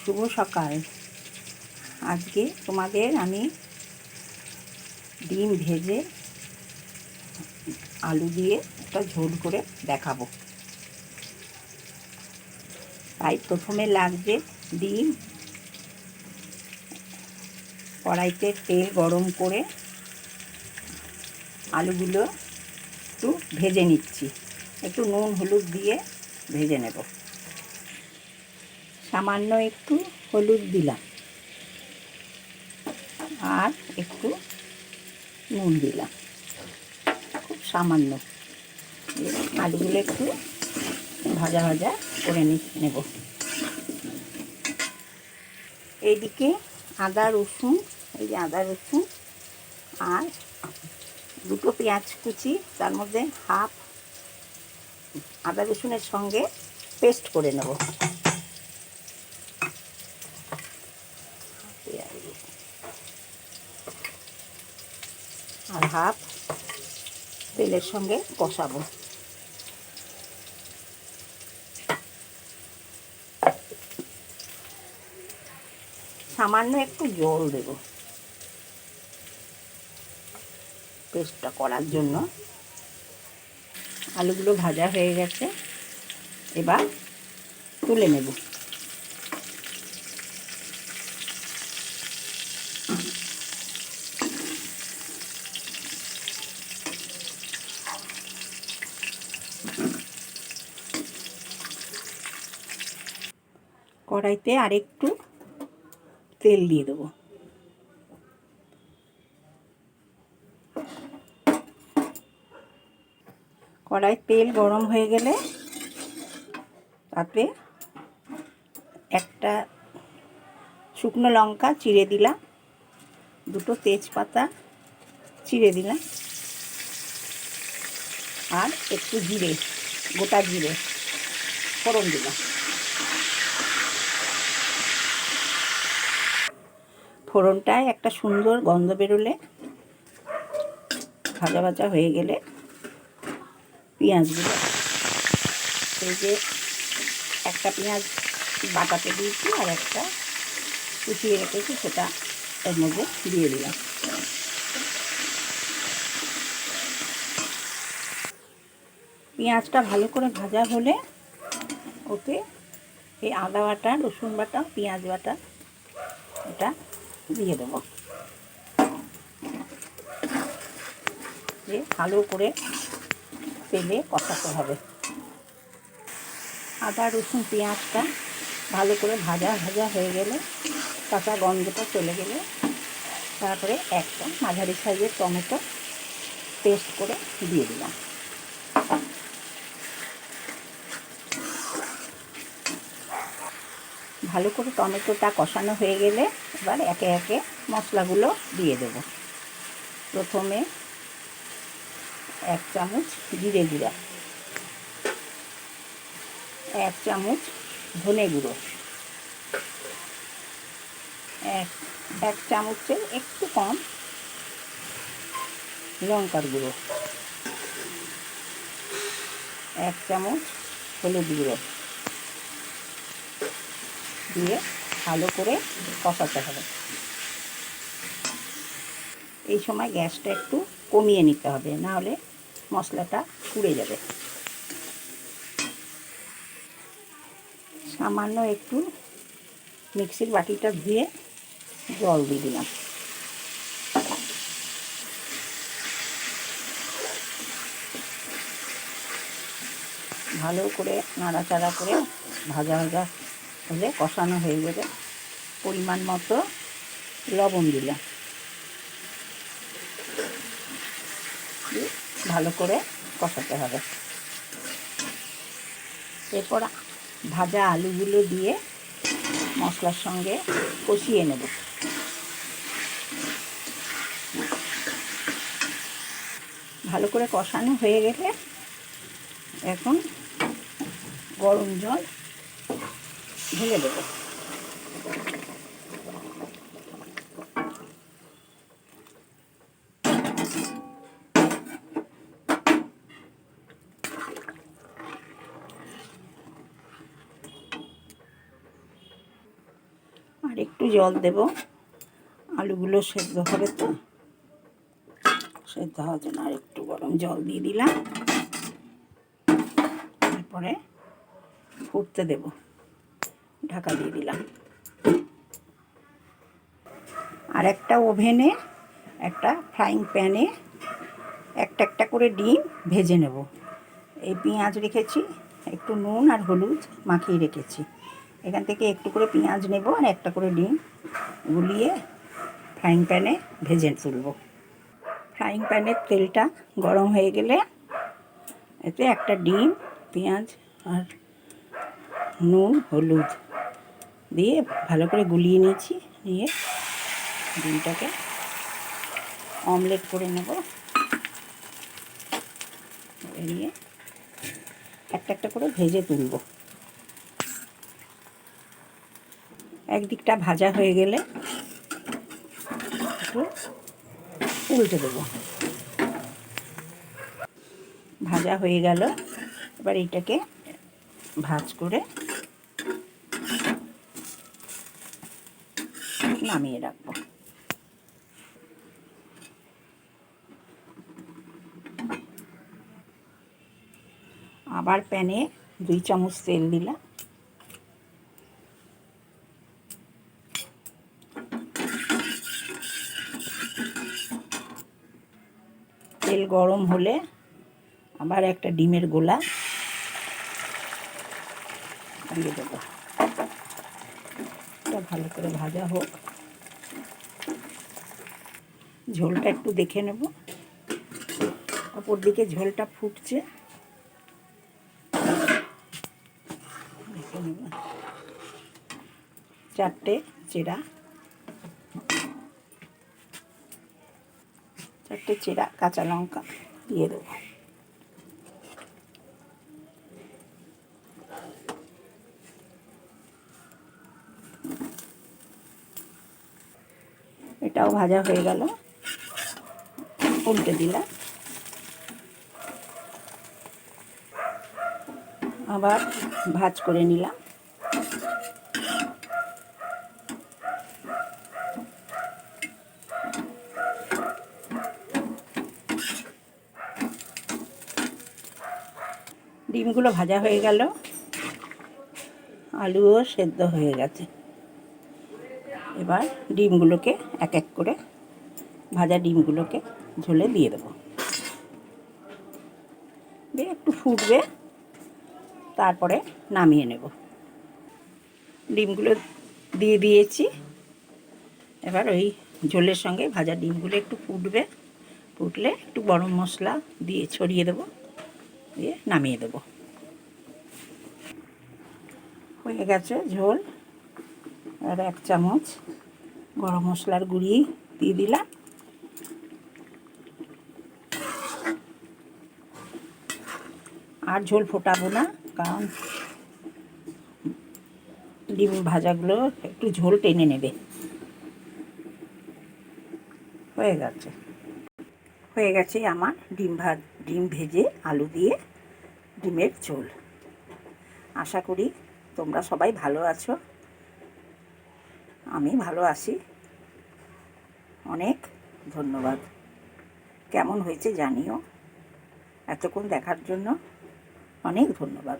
শুভ সকাল। আজকে তোমাদের আমি ডিম ভেজে আলু দিয়ে একটা ঝোল করে দেখাবো। তাই প্রথমে লাগবে ডিম। কড়াইতে তেল গরম করে আলুগুলো একটু ভেজে নিচ্ছি। একটু নুন, হলুদ দিয়ে ভেজে নেব। সামান্য একটু হলুদ দিলাম। আর একটু নুন দিলাম। খুব সামান্য। আলুগুলো একটু ভাজা ভাজা করে নেব। এইদিকে আদা, রসুন, এই যে আদা, রসুন আর দুটো পেঁয়াজ কুচি, তার মধ্যে হাফ আদা, রসুনের সঙ্গে পেস্ট করে নেব। আর হাফ তেলের সঙ্গে কষাবো। সামান্য একটু জল দেব। পেস্টটা করার জন্য। আলুগুলো ভাজা হয়ে গেছে। এবার তুলে নেব। কড়াইতে আরেকটু তেল দিয়ে দেবো। কড়াই তেল গরম হয়ে গেলে তাতে একটা শুকনো লঙ্কা চিড়ে দিলাম, দুটো তেজপাতা চিড়ে দিলাম আর একটু জিরে, গোটা জিরে ফোড়ন দিলাম। ফোড়নটায় একটা সুন্দর গন্ধ বেরোলে ভাজা ভাজা হয়ে গেলে পেঁয়াজগুলো, এই যে একটা পেঁয়াজ বাটাতে দিয়েছি আর একটা কুচিয়ে রেখেছি, সেটা এর মধ্যে দিয়ে দিলাম। পেঁয়াজটা ভালো করে ভাজা হলে ওতে এই আদা বাটা, রসুন বাটা, পেঁয়াজ বাটা, এটা দিয়ে দেবো। দিয়ে ভালো করে তেলে কষাতে হবে। আদা, রসুন, পেঁয়াজটা ভালো করে ভাজা ভাজা হয়ে গেলে কাঁচা গন্ধটা চলে গেলে তারপরে একটা মাঝারি সাইজের টমেটো পেস্ট করে দিয়ে দিলাম। ভালো করে টমেটোটা কষানো হয়ে গেলে এবার একে একে মশলাগুলো দিয়ে দেব। প্রথমে এক চামচ জিরে গুঁড়া, এক চামচ ধনে গুঁড়ো, এক এক চামচের একটু কম লঙ্কার গুঁড়ো, এক চামচ হলুদ গুঁড়ো। দিয়ে ভালো করে কষাতে হবে। এই সময় গ্যাসটা একটু কমিয়ে নিতে হবে, না হলে মশলাটা পুড়ে যাবে। সামান্য একটু মিক্সির বাটিটা ধুয়ে জল দিয়ে দিলাম। ভালো করে নাড়াচাড়া করে ভাজা ভাজা হলে কষানো হয়ে যাবে পরিমাণ মতো লবণ দিলাম। ভালো করে কষাতে হবে। এরপর ভাজা আলুগুলো দিয়ে মশলার সঙ্গে কষিয়ে নেব। ভালো করে কষানো হয়ে গেলে এখন গরম জল ঢেলে দেবো। আর একটু জল দেব। আলুগুলো সেদ্ধ হবে তো। সেদ্ধ হওয়ার জন্য আর একটু গরম জল দিয়ে দিলাম। তারপরে ফুটতে দেব। ঢাকা দিয়ে দিলাম। আর একটা ওভেনে একটা ফ্রাইং প্যানে একটা একটা করে ডিম ভেজে নেব। এই পেঁয়াজ রেখেছি, একটু নুন আর হলুদ মাখিয়ে রেখেছি। এখান থেকে একটু করে পেঁয়াজ নেব আর একটা করে ডিম গুলিয়ে ফ্রাইং প্যানে ভেজে তুলব। ফ্রাইং প্যানের তেলটা গরম হয়ে গেলে এতে একটা ডিম, পেঁয়াজ আর নুন, হলুদ দিয়ে ভালো করে গুলিয়ে নিয়েছি, নিয়ে ডিমটাকে অমলেট করে নেব। নিয়ে একটা একটা করে ভেজে তুলব। একদিকটা ভাজা হয়ে গেলে একটু উল্টে দেবো। ভাজা হয়ে গেল। এবার এইটাকে ভাজ করে নামিয়ে রাখব। আবার প্যানে দুই চামচ তেল দিলাম। তেল গরম হলে আবার একটা ডিমের গোলা দিয়ে দেবো। ভালো করে ভাজা হোক। ঝোলটা একটু দেখে নেব। অপর দিকে ঝোলটা ফুটছে। দেখে চারটে চেরা। চারটে চেরা কাঁচা লঙ্কা দিয়ে দেবো। এটাও ভাজা হয়ে গেল। উল্টে দিলাম। আবার ভাজ করে নিলাম। ডিমগুলো ভাজা হয়ে গেল। আলুও সেদ্ধ হয়ে গেছে। এবার ডিমগুলোকে এক এক করে ভাজা ডিমগুলোকে ঝোলে দিয়ে দেবো। দিয়ে একটু ফুটবে, তারপরে নামিয়ে নেব। ডিমগুলো দিয়ে দিয়েছি। এবার ওই ঝোলের সঙ্গে ভাজা ডিমগুলো একটু ফুটবে, ফুটলে একটু গরম মশলা দিয়ে ছড়িয়ে দেবো, দিয়ে নামিয়ে দেবো। হয়ে গেছে ঝোল। আর এক চামচ গরম মশলার গুঁড়ি দিয়ে দিলাম। আর ঝোল ফোটাবো না, কারণ ডিম ভাজাগুলো একটু ঝোল টেনে নেবে। হয়ে গেছে। হয়ে গেছে আমার ডিম ভাত ডিম ভেজে আলু দিয়ে ডিমের ঝোল। আশা করি তোমরা সবাই ভালো আছো। আমি ভালো আছি। অনেক ধন্যবাদ। কেমন হয়েছে জানিও। এতক্ষণ দেখার জন্য অনেক ধন্যবাদ।